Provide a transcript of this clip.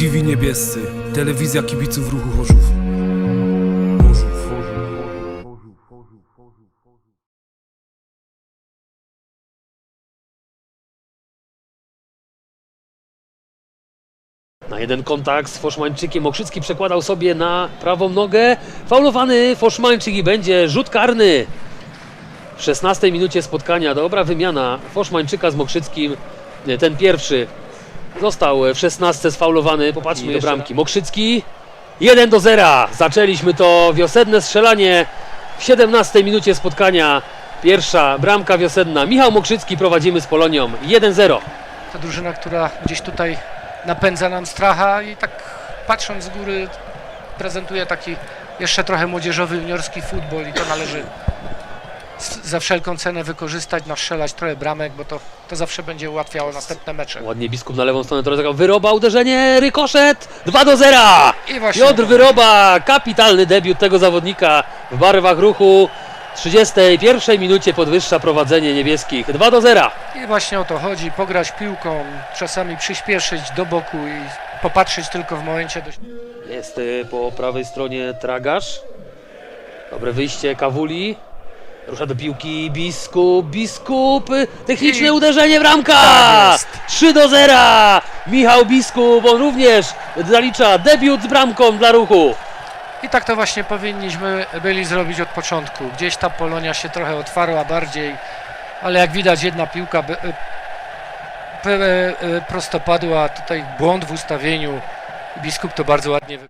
TV Niebiescy, telewizja kibiców ruchu Chorzów. Na jeden kontakt z Foszmańczykiem Okrzycki przekładał sobie na prawą nogę. Faulowany Foszmańczyk i będzie rzut karny. W 16 minucie spotkania dobra wymiana Foszmańczyka z Mokrzyckim. Ten pierwszy został w 16 sfaulowany. Popatrzmy do bramki. Mokrzycki 1 do 0. Zaczęliśmy to wiosenne strzelanie w 17 minucie spotkania. Pierwsza bramka wiosenna. Michał Mokrzycki prowadzimy z Polonią 1-0. To drużyna, która gdzieś tutaj napędza nam stracha i tak patrząc z góry prezentuje taki jeszcze trochę młodzieżowy, juniorski futbol i to należy za wszelką cenę wykorzystać, nastrzelać trochę bramek, bo to, to zawsze będzie ułatwiało następne mecze. Ładnie biskup na lewą stronę rozegrał. Wyroba, uderzenie, rykoszet, 2 do 0. I właśnie Piotr Wyroba, kapitalny debiut tego zawodnika w barwach ruchu. W 31 minucie podwyższa prowadzenie niebieskich 2 do 0. I właśnie o to chodzi, pograć piłką, czasami przyspieszyć do boku i popatrzeć tylko w momencie do... Jest y, po prawej stronie Tragasz. Dobre wyjście Kawuli. Rusza do piłki Biskup, Biskup, techniczne I- uderzenie w ramka! Tak jest. 3 do 0! Michał Biskup, on również zalicza debiut z bramką dla ruchu. I tak to właśnie powinniśmy byli zrobić od początku. Gdzieś ta Polonia się trochę otwarła bardziej, ale jak widać jedna piłka be- e, pe- e, prostopadła, tutaj błąd w ustawieniu. Biskup to bardzo ładnie wy...